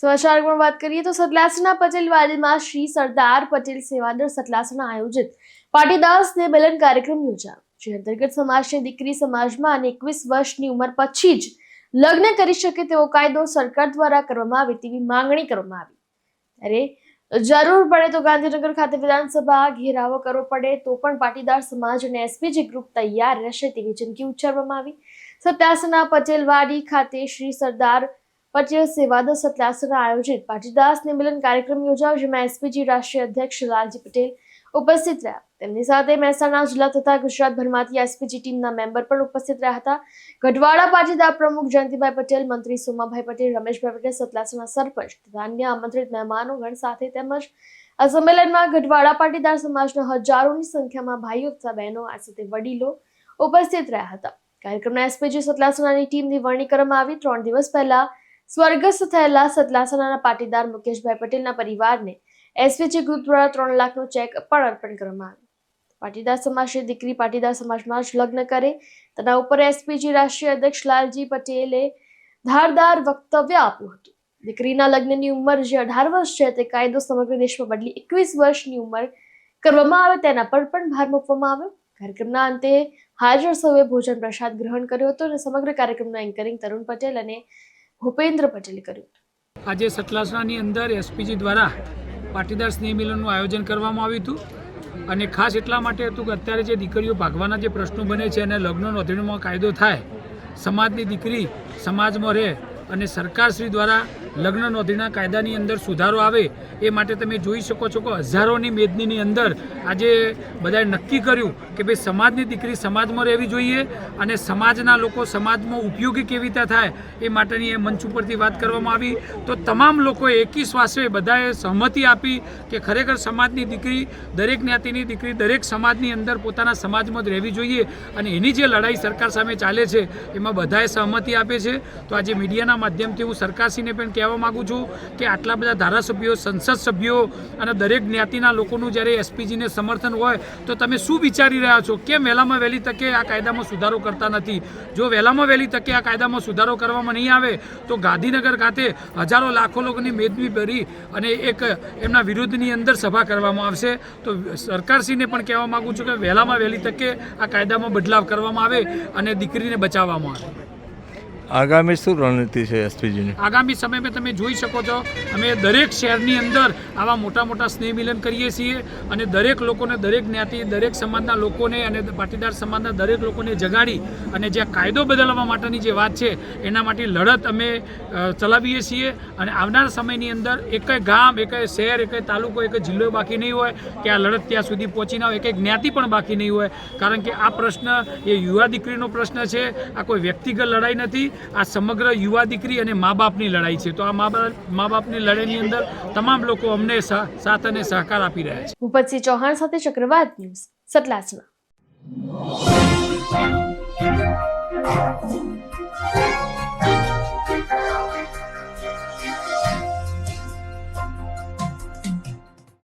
સમાચારમાં વાત કરીએ તો સતલાસના પટેલવાડીમાં શ્રી સરદાર પટેલ સેવાદર સતલાસણા આયોજિત પાટીદાસ ને મિલન કાર્યક્રમ યોજાયો, જે અંતર્ગત સમાજની દીકરી સમાજમાં અને એકવીસ વર્ષની ઉંમર પછી જ લગ્ન કરી શકે તેવો કાયદો સરકાર દ્વારા કરવામાં આવે તેવી માંગણી કરવામાં આવી. ત્યારે જરૂર પડે તો ગાંધીનગર ખાતે વિધાનસભા ઘેરાવો કરવો પડે તો પણ પાટીદાર સમાજ અને એસપીજી ગ્રુપ તૈયાર રહેશે તેવી ચીમકી ઉચ્ચારવામાં આવી. સત્યાસના પટેલવાડી ખાતે શ્રી સરદાર પટેલ સેવાદ સતલાસના આયોજિત પાટીદાસ નિમિલન કાર્યક્રમ યોજાયો, જેમાં એસપીજી રાષ્ટ્રીય અધ્યક્ષ લાલજી પટેલ ઉપસ્થિત રહ્યા. તેમની સાથે મહેસાણા જિલ્લા તથા ગુજરાતભરમાંથી એસપીજી ટીમના મેમ્બર પણ ઉપસ્થિત રહ્યા હતા. ગઢવાડા પાટીદાર પ્રમુખ જયંતિભાઈ પટેલ, મંત્રી સોમાભાઈ પટેલ, રમેશભાઈ પટેલ સતલાસના સરપંચ તથા અન્ય આમંત્રિત મહેમાનો ગણ સાથે તેમજ આ સંમેલનમાં ગઢવાડા પાટીદાર સમાજના હજારોની સંખ્યામાં ભાઈઓ તથા બહેનો, આ સાથે વડીલો ઉપસ્થિત રહ્યા હતા. કાર્યક્રમના એસપીજી સતલાસનાની ટીમની વરણી કરવામાં આવી. ત્રણ દિવસ પહેલા સ્વર્ગસ્થ થયેલા સતલાસનાના પાટીદાર મુકેશભાઈ પટેલના પરિવારને એસવીજી ગ્રુપ દ્વારા ત્રણ લાખનો ચેક પણ અર્પણ કરવામાં આવ્યો. પાટીદાર સમાજની દીકરી પાટીદાર સમાજમાં જ લગ્ન કરે. તેના ઉપર એસપીજી રાષ્ટ્રીય અધ્યક્ષ લાલજી પટેલે ધારદાર વક્તવ્ય આપ્યું હતું. દીકરીના લગ્નની ઉંમર જે અઢાર વર્ષ છે, તે કાયદો સમગ્ર દેશમાં બદલી એકવીસ વર્ષની ઉંમર કરવામાં આવે તેના પર પણ ભાર મૂકવામાં આવ્યો. કાર્યક્રમના અંતે હાજર સૌએ ભોજન પ્રસાદ ગ્રહણ કર્યો હતો અને સમગ્ર કાર્યક્રમનું એન્કરિંગ તરુણ પટેલ અને ભૂપેન્દ્ર પટેલે કર્યું. આજે સતલાસણાની અંદર એસપીજી દ્વારા પાટીદાર સ્નેહ મિલનનું આયોજન કરવામાં આવ્યું હતું. અને ખાસ એટલા માટે હતું કે અત્યારે જે દીકરીઓ ભાગવાના જે પ્રશ્નો બને છે અને લગ્ન નોંધણીમાં કાયદો થાય, સમાજની દીકરી સમાજમાં રહે અને સરકારશ્રી દ્વારા લગ્ન નોંધણીના કાયદાની અંદર સુધારો આવે એ માટે તમે જોઈ શકો છો કે હજારોની મેદનીની અંદર આજે બધાએ નક્કી કર્યું કે ભાઈ સમાજની દીકરી સમાજમાં રહેવી જોઈએ અને સમાજના લોકો સમાજમાં ઉપયોગી કેવી રીતે થાય એ માટેની એ મંચ ઉપરથી વાત કરવામાં આવી. તો તમામ લોકોએ એકી શ્વાસે બધાએ સહમતિ આપી કે ખરેખર સમાજની દીકરી, દરેક જ્ઞાતિની દીકરી, દરેક સમાજની અંદર પોતાના સમાજમાં જ રહેવી જોઈએ અને એની જે લડાઈ સરકાર સામે ચાલે છે, એમાં બધાએ સહમતિ આપે છે. તો આજે મીડિયાના માધ્યમથી હું સરકારશ્રીને પણ કહેવા માગું છું કે આટલા બધા ધારાસભ્યો, સંસદ સભ્યો અને દરેક જ્ઞાતિના લોકોનું જ્યારે એસપીજીને સમર્થન હોય તો તમે શું વિચારી રહ્યા છો? કેમ વહેલામાં વહેલી તકે આ કાયદામાં સુધારો કરતા નથી? જો વહેલામાં વહેલી તકે આ કાયદામાં સુધારો કરવામાં નહીં આવે, તો ગાંધીનગર ખાતે હજારો લાખો લોકોની મેદની ભરી અને એક એમના વિરુદ્ધની અંદર સભા કરવામાં આવશે. તો સરકારશ્રીને પણ કહેવા માગું છું કે વહેલામાં વહેલી તકે આ કાયદામાં બદલાવ કરવામાં આવે અને દીકરીને બચાવવામાં આવે. આગામી શું રણનીતિ છે એસપીજીની? આગામી સમયમાં તમે જોઈ શકો છો, અમે દરેક શહેરની અંદર આવા મોટા મોટા સ્નેહ મિલન કરીએ છીએ અને દરેક લોકોને, દરેક જ્ઞાતિ, દરેક સમાજના લોકોને અને પાટીદાર સમાજના દરેક લોકોને જગાડી અને જે કાયદો બદલવા માટેની જે વાત છે, એના માટે લડત અમે ચલાવીએ છીએ અને આવનાર સમયની અંદર એક ગામ, એકય શહેર એક તાલુકો એક જિલ્લો બાકી નહીં હોય કે આ લડત ત્યાં સુધી પહોંચી ના હોય, એકય જ્ઞાતિ પણ બાકી નહીં હોય. કારણ કે આ પ્રશ્ન એ યુવા દીકરીનો પ્રશ્ન છે, આ કોઈ વ્યક્તિગત લડાઈ નથી આ સમગ્ર યુવા દીકરી અને મા બાપની લડાઈ છે. તો આ મા બાપ મા બાપની લડાઈની અંદર તમામ લોકો અમને સાથ અને સહકાર આપી રહ્યા છે. ભૂપતસિંહ ચૌહાણ સાથે ચક્રવાત ન્યૂઝ સતલાસના